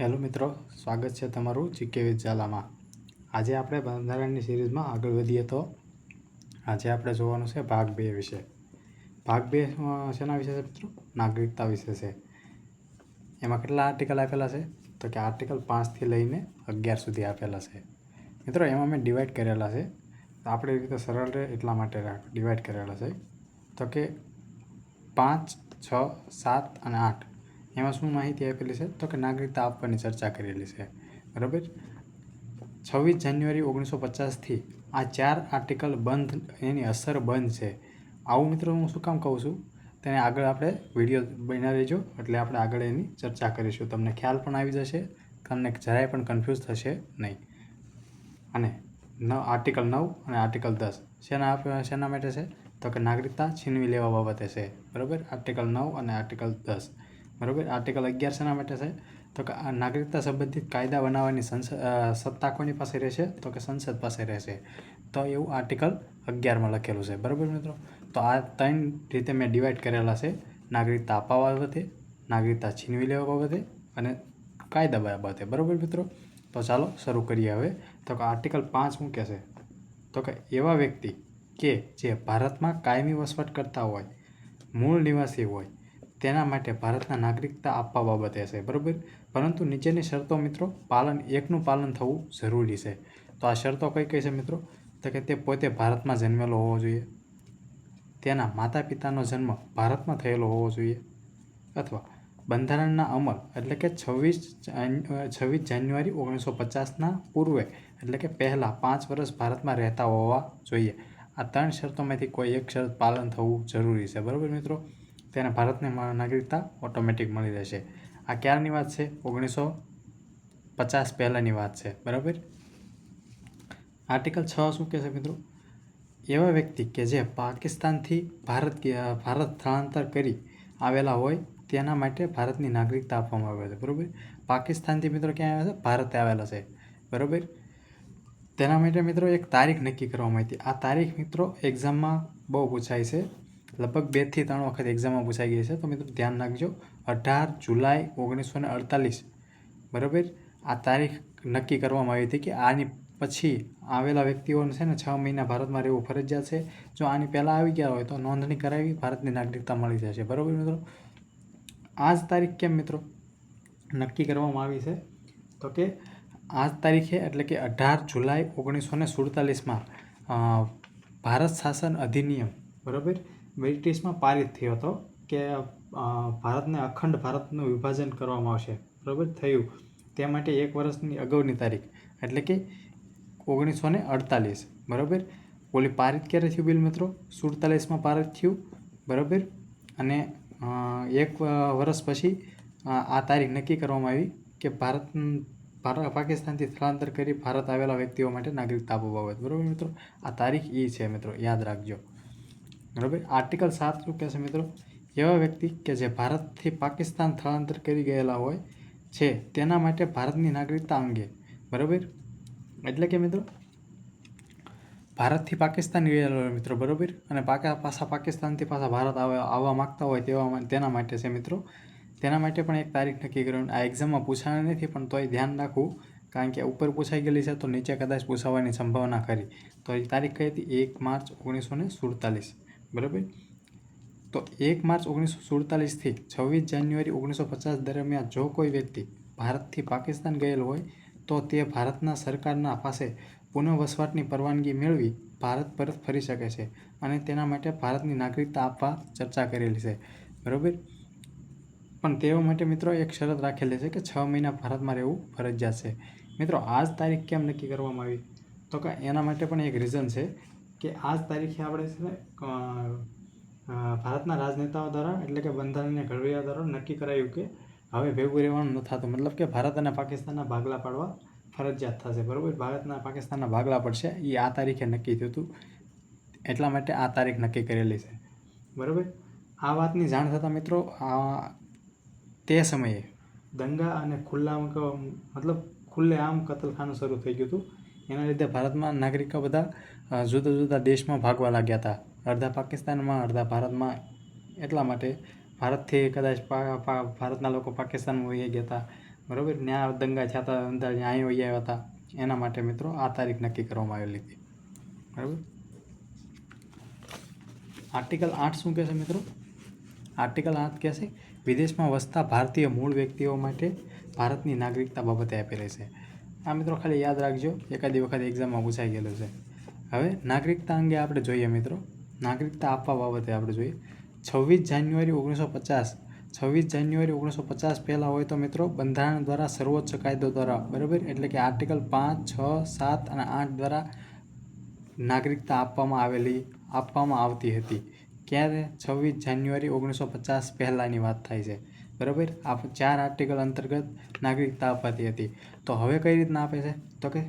Hello મિત્રો, સ્વાગત છે તમારું જીકે વિદ્યાલામાં આજે આપણે બંધારણની સિરીઝમાં આગળ વધીએ તો આજે આપણે જોવાનું છે ભાગ બે વિશે. ભાગ બે શેના વિશે છે મિત્રો? નાગરિકતા વિશે છે. એમાં કેટલા આર્ટિકલ આપેલા છે? તો કે આર્ટિકલ પાંચથી લઈને અગિયાર સુધી આપેલા છે. મિત્રો, એમાં મેં ડિવાઈડ કરેલા છે. તો આપણે રીતે સરળ રહે એટલા માટે ડિવાઈડ કરેલા છે. તો કે પાંચ, છ, સાત અને આઠ. એમાં શું માહિતી આપેલી છે? તો કે નાગરિકતા આપવાની ચર્ચા કરેલી છે. બરાબર? છવ્વીસ જાન્યુઆરી ઓગણીસો પચાસથી આ ચાર આર્ટિકલ બંધ, એની અસર બંધ છે. આવું મિત્રો હું શું કામ કહું છું? તેને આગળ આપણે વીડિયો બનાવી લેજો, એટલે આપણે આગળ એની ચર્ચા કરીશું. તમને ખ્યાલ પણ આવી જશે, તમને જરાય પણ કન્ફ્યુઝ થશે નહીં. અને નવ, આર્ટિકલ નવ અને આર્ટિકલ દસ. શેના શેના માટે છે? તો કે નાગરિકતા છીનવી લેવા બાબતે છે. બરાબર? આર્ટિકલ નવ અને આર્ટિકલ દસ. બરાબર? આર્ટિકલ અગિયાર શેના માટે છે. તો કે આ નાગરિકતા સંબંધિત કાયદા બનાવવાની સંસદ સત્તા કોની પાસે રહેશે? તો કે સંસદ પાસે રહેશે. તો એવું આર્ટિકલ અગિયારમાં લખેલું છે. બરાબર મિત્રો? તો આ ત્રણ રીતે મેં ડિવાઈડ કરેલા છે. નાગરિકતા આપવા બાબતે, નાગરિકતા છીનવી લેવા બાબતે અને કાયદા બાબતે. બરાબર મિત્રો? તો ચાલો શરૂ કરીએ હવે. તો કે આર્ટિકલ પાંચ શું કહેશે તો કે એવા વ્યક્તિ કે જે ભારતમાં કાયમી વસવાટ કરતા હોય, મૂળ નિવાસી હોય તેના માટે ભારતના નાગરિકતા આપવા બાબતે છે, બરાબર? પરંતુ નીચેની શરતો મિત્રો, પાલન, એકનું પાલન થવું જરૂરી છે. તો આ શરતો કઈ કઈ છે મિત્રો? તો કે તે પોતે ભારતમાં જન્મેલો હોવો જોઈએ, તેના માતા પિતાનો જન્મ ભારતમાં થયેલો હોવો જોઈએ, અથવા બંધારણના અમલ એટલે કે છવ્વીસ છવ્વીસ જાન્યુઆરી ઓગણીસો પચાસના પૂર્વે એટલે કે પહેલાં પાંચ વર્ષ ભારતમાં રહેતા હોવા જોઈએ. આ ત્રણ શરતોમાંથી કોઈ એક શરત પાલન થવું જરૂરી છે, બરાબર મિત્રો? તેને ભારતની નાગરિકતા ઓટોમેટિક મળી રહેશે. આ ક્યારની વાત છે? ઓગણીસો પચાસ પહેલાંની વાત છે. બરાબર? આર્ટિકલ છ શું કહે છે મિત્રો? એવા વ્યક્તિ કે જે પાકિસ્તાનથી ભારત ભારત સ્થળાંતર કરી આવેલા હોય, તેના માટે ભારતની નાગરિકતા આપવામાં આવે છે. બરાબર? પાકિસ્તાનથી મિત્રો ક્યાં આવ્યા છે? ભારતે આવેલા છે. બરાબર? તેના માટે મિત્રો એક તારીખ નક્કી કરવામાં આવી હતી. આ તારીખ મિત્રો એક્ઝામમાં બહુ પૂછાય છે. લગભગ બેથી ત્રણ વખત એક્ઝામમાં પૂછાઈ ગઈ છે. તો મિત્રો ધ્યાન રાખજો. અઢાર જુલાઈ ઓગણીસો ને અડતાલીસ. બરાબર? આ તારીખ નક્કી કરવામાં આવી હતી કે આની પછી આવેલા વ્યક્તિઓને છે ને છ મહિના ભારતમાં રહેવું ફરજિયાત છે. જો આની પહેલાં આવી ગયા હોય તો નોંધણી કરાવી ભારતની નાગરિકતા મળી જશે. બરાબર મિત્રો? આ જ તારીખ કેમ મિત્રો? નક્કી કરવામાં આવી છે. તો કે આ જ તારીખે એટલે કે અઢાર જુલાઈ ઓગણીસો ને સુડતાલીસમાં ભારત શાસન અધિનિયમ. બરાબર? બ્રિટિશમાં પારિત થયો હતો કે ભારતને અખંડ ભારતનું વિભાજન કરવામાં આવશે. બરાબર? થયું. તે માટે એક વર્ષની અગાઉની તારીખ, એટલે કે ઓગણીસો ને અડતાલીસ. બરાબર? ઓલી પારિત ક્યારે થયું બિલ મિત્રો? સુડતાલીસમાં પારિત થયું. બરાબર? અને એક વર્ષ પછી આ તારીખ નક્કી કરવામાં આવી કે ભારત ભારત પાકિસ્તાનથી સ્થળાંતર કરી ભારત આવેલા વ્યક્તિઓ માટે નાગરિકતા આપવા બાબત. બરાબર મિત્રો? આ તારીખ એ છે મિત્રો. યાદ રાખજો. બરાબર? આર્ટિકલ સાત શું કહેશે મિત્રો? એવા વ્યક્તિ કે જે ભારતથી પાકિસ્તાન સ્થળાંતર કરી ગયેલા હોય છે, તેના માટે ભારતની નાગરિકતા અંગે. બરાબર? એટલે કે મિત્રો, ભારતથી પાકિસ્તાન ગયેલા મિત્રો, બરાબર? અને પાકા, પાછા પાકિસ્તાનથી પાછા ભારત આવે, આવવા માગતા હોય તેવા તેના માટે છે મિત્રો. તેના માટે પણ એક તારીખ નક્કી કરવાની. આ એક્ઝામમાં પૂછાણી નથી, પણ તોય ધ્યાન રાખવું, કારણ કે ઉપર પૂછાઈ ગયેલી છે, તો નીચે કદાચ પૂછાવાની સંભાવના ખરી. તો એ તારીખ કઈ હતી? એક માર્ચ ઓગણીસો ને સુડતાલીસ. બરાબર? તો એક માર્ચ ઓગણીસો સુડતાલીસથી છવ્વીસ જાન્યુઆરી ઓગણીસો પચાસ દરમિયાન જો કોઈ વ્યક્તિ ભારતથી પાકિસ્તાન ગયેલ હોય, તો તે ભારતના સરકારના પાસે પુનઃ વસવાટની પરવાનગી મેળવી ભારત પરત ફરી શકે છે અને તેના માટે ભારતની નાગરિકતા આપવા ચર્ચા કરેલી છે. બરાબર? પણ તેઓ માટે મિત્રો એક શરત રાખેલી છે કે છ મહિના ભારતમાં રહેવું ફરજિયાત છે. મિત્રો આ જ તારીખ કેમ નક્કી કરવામાં આવી? તો કે એના માટે પણ એક રીઝન છે. કે આ જ તારીખે આપણે છે ને ભારતના રાજનેતાઓ દ્વારા, એટલે કે બંધારણને ઘડવૈયા દ્વારા નક્કી કરાયું કે હવે ભેગું રહેવાનું ન થતું. મતલબ કે ભારત અને પાકિસ્તાનના ભાગલા પાડવા ફરજિયાત થશે. બરાબર? ભારતના પાકિસ્તાનના ભાગલા પડશે. એ આ તારીખે નક્કી થયું હતું. એટલા માટે આ તારીખ નક્કી કરેલી છે. બરાબર? આ વાતની જાણ થતાં મિત્રો તે સમયે દંગા અને ખુલ્લા મતલબ ખુલ્લે આમ કતલખાનું શરૂ થઈ ગયું હતું. એના લીધે ભારતમાં નાગરિકો બધા જુદા જુદા દેશમાં ભાગવા લાગ્યા હતા. અડધા પાકિસ્તાનમાં, અડધા ભારતમાં. એટલા માટે ભારતથી કદાચ ભારતના લોકો પાકિસ્તાનમાં વહી ગયા હતા. બરાબર? ત્યાં દંગા થયા હતા અંદર અહીં વહી આવ્યા હતા. એના માટે મિત્રો આ તારીખ નક્કી કરવામાં આવેલી હતી. બરાબર? આર્ટિકલ આઠ શું કહેશે મિત્રો? આર્ટિકલ આઠ કહેશે, વિદેશમાં વસતા ભારતીય મૂળ વ્યક્તિઓ માટે ભારતની નાગરિકતા બાબતે આપેલી છે. આ મિત્રો ખાલી યાદ રાખજો, એકાદી વખત એક્ઝામમાં પૂછાઈ ગયેલું છે. હવે નાગરિકતા અંગે આપણે જોઈએ મિત્રો. નાગરિકતા આપવા બાબતે આપણે જોઈએ. છવ્વીસ જાન્યુઆરી ઓગણીસો પચાસ. છવ્વીસ જાન્યુઆરી ઓગણીસો પચાસ પહેલાં હોય તો મિત્રો બંધારણ દ્વારા સર્વોચ્ચ કાયદો દ્વારા, બરાબર? એટલે કે આર્ટિકલ પાંચ, છ, સાત અને આઠ દ્વારા નાગરિકતા આપવામાં આવેલી, આપવામાં આવતી હતી. ક્યારે? છવ્વીસ જાન્યુઆરી ઓગણીસો પચાસ પહેલાંની વાત થાય છે. બરાબર? આ ચાર આર્ટિકલ અંતર્ગત નાગરિકતા અપાતી હતી. તો હવે કઈ રીતના આપે છે? તો કે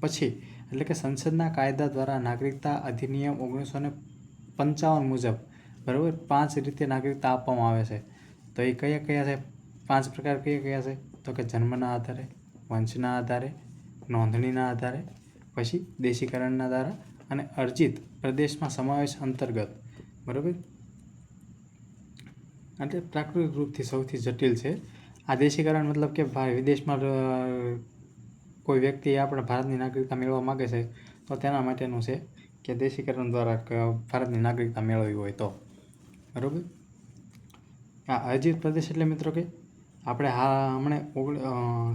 પછી, એટલે કે સંસદના કાયદા દ્વારા નાગરિકતા અધિનિયમ ઓગણીસો ને પંચાવન મુજબ, બરાબર? પાંચ રીતે નાગરિકતા આપવામાં આવે છે. તો એ કયા કયા છે? પાંચ પ્રકાર કયા કયા છે? તો કે જન્મના આધારે, વંશના આધારે, નોંધણીના આધારે, પછી દેશીકરણના દ્વારા અને અર્જિત પ્રદેશમાં સમાવેશ અંતર્ગત. બરાબર? એટલે પ્રાકૃતિક રૂપથી સૌથી જટિલ છે. આ દેશીકરણ મતલબ કે વિદેશમાં કોઈ વ્યક્તિ આપણા ભારતની નાગરિકતા મેળવવા માગે છે, તો તેના માટેનું છે કે દેશીકરણ દ્વારા ભારતની નાગરિકતા મેળવવી હોય તો. બરાબર? આ અર્જિત પ્રદેશ એટલે મિત્રો કે? આપણે હા, હમણે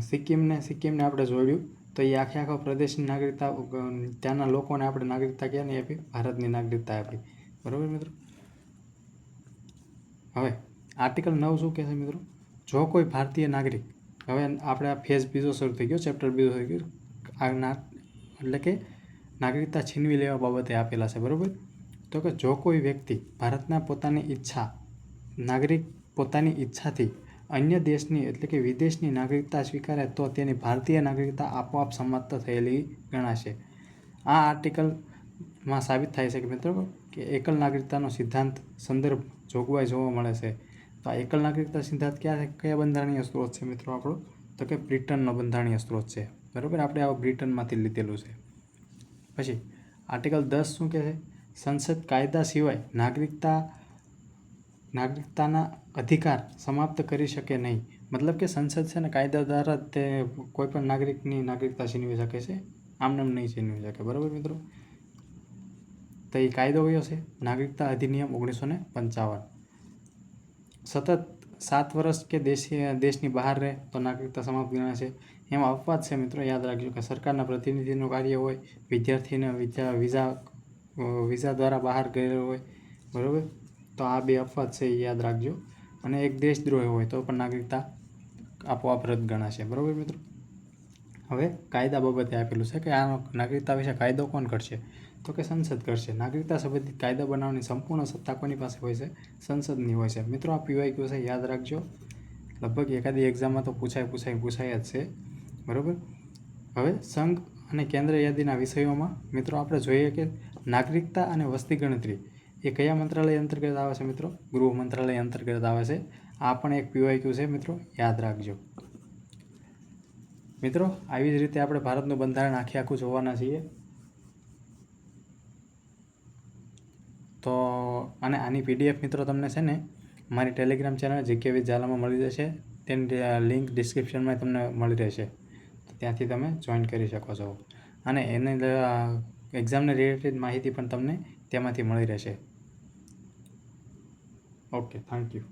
સિક્કિમને સિક્કિમને આપણે જોડ્યું, તો એ આખે આખો પ્રદેશની નાગરિકતા ત્યાંના લોકોને આપણે નાગરિકતા ક્યાંની આપી? ભારતની નાગરિકતા આપી. બરાબર મિત્રો? હવે આર્ટિકલ નવ શું કહે છે મિત્રો? જો કોઈ ભારતીય નાગરિક, હવે આપણે આ ફેઝ બીજો શરૂ થઈ ગયો, ચેપ્ટર બીજો થઈ ગયો, આ ના, એટલે કે નાગરિકતા છીનવી લેવા બાબતે આપેલા છે, બરાબર? તો કે જો કોઈ વ્યક્તિ ભારતના પોતાની ઈચ્છા, નાગરિક પોતાની ઈચ્છાથી અન્ય દેશની એટલે કે વિદેશની નાગરિકતા સ્વીકારે તો તેની ભારતીય નાગરિકતા આપોઆપ સમાપ્ત થયેલી ગણાશે. આ આર્ટિકલમાં સાબિત થાય છે કે મિત્રો, કે એકલ નાગરિકતાનો સિદ્ધાંત, સંદર્ભ જોગવાઈ જોવા મળે છે. તો આ એકલ નાગરિકતા સિદ્ધાંત ક્યાં કયા બંધારણીય સ્ત્રોત છે મિત્રો આપણો? તો કે બ્રિટનનો બંધારણીય સ્ત્રોત છે. બરાબર? આપણે આ બ્રિટનમાંથી લીધેલું છે. પછી આર્ટિકલ દસ શું કહે છે? સંસદ કાયદા સિવાય નાગરિકતા, નાગરિકતાના અધિકાર સમાપ્ત કરી શકે નહીં. મતલબ કે સંસદ છે ને કાયદા દ્વારા તે કોઈ પણ નાગરિકની નાગરિકતા છીનવી શકે છે. આમનામ નહીં છીનવી શકે. બરાબર મિત્રો? તો એ કાયદો કયો છે? નાગરિકતા અધિનિયમ ઓગણીસો ને પંચાવન. સતત સાત વર્ષ કે દેશી, દેશની બહાર રહે તો નાગરિકતા સમાપ્ત ગણાય છે એમાં અપવાદ છે મિત્રો, યાદ રાખજો કે સરકારના પ્રતિનિધિનું કાર્ય હોય, વિદ્યાર્થીને વિઝા વિઝા દ્વારા બહાર ગયેલો હોય, બરાબર? તો આ બે અપવાદ છે એ યાદ રાખજો. અને એક દેશદ્રોહી હોય તો પણ નાગરિકતા આપોઆપ રદ ગણાશે, બરાબર મિત્રો? હવે કાયદા બાબતે આપેલું છે કે આ નાગરિકતા વિશે કાયદો કોણ કરશે તો કે સંસદ કરશે. નાગરિકતા સંબંધિત કાયદા બનાવવાની સંપૂર્ણ સત્તા કોની પાસે હોય છે? સંસદની હોય છે. મિત્રો, આ પીવાય ક્યુ છે, યાદ રાખજો. લગભગ એકાદી એક્ઝામમાં તો પૂછાય પૂછાય પૂછાય જ છે. બરાબર? હવે સંઘ અને કેન્દ્ર યાદીના વિષયોમાં મિત્રો આપણે જોઈએ કે નાગરિકતા અને વસ્તી ગણતરી એ કયા મંત્રાલય અંતર્ગત આવે છે મિત્રો? ગૃહ મંત્રાલય અંતર્ગત આવે છે. આ પણ એક પીવાય ક્યુ છે મિત્રો. યાદ રાખજો. મિત્રો, આવી જ રીતે આપણે ભારતનું બંધારણ આખે આખું જોવાના છીએ. તો અને આની પીડીએફ મિત્રો તમને છે ને મારી ટેલિગ્રામ ચેનલ જીકે વિથ ઝાલામાં મળી જશે. તેની લિંક ડિસ્ક્રિપ્શનમાં તમને મળી રહેશે. ત્યાંથી તમે જોઈન કરી શકો છો. અને એને એક્ઝામને રિલેટેડ માહિતી પણ તમને તેમાંથી મળી રહેશે. Okay, thank you.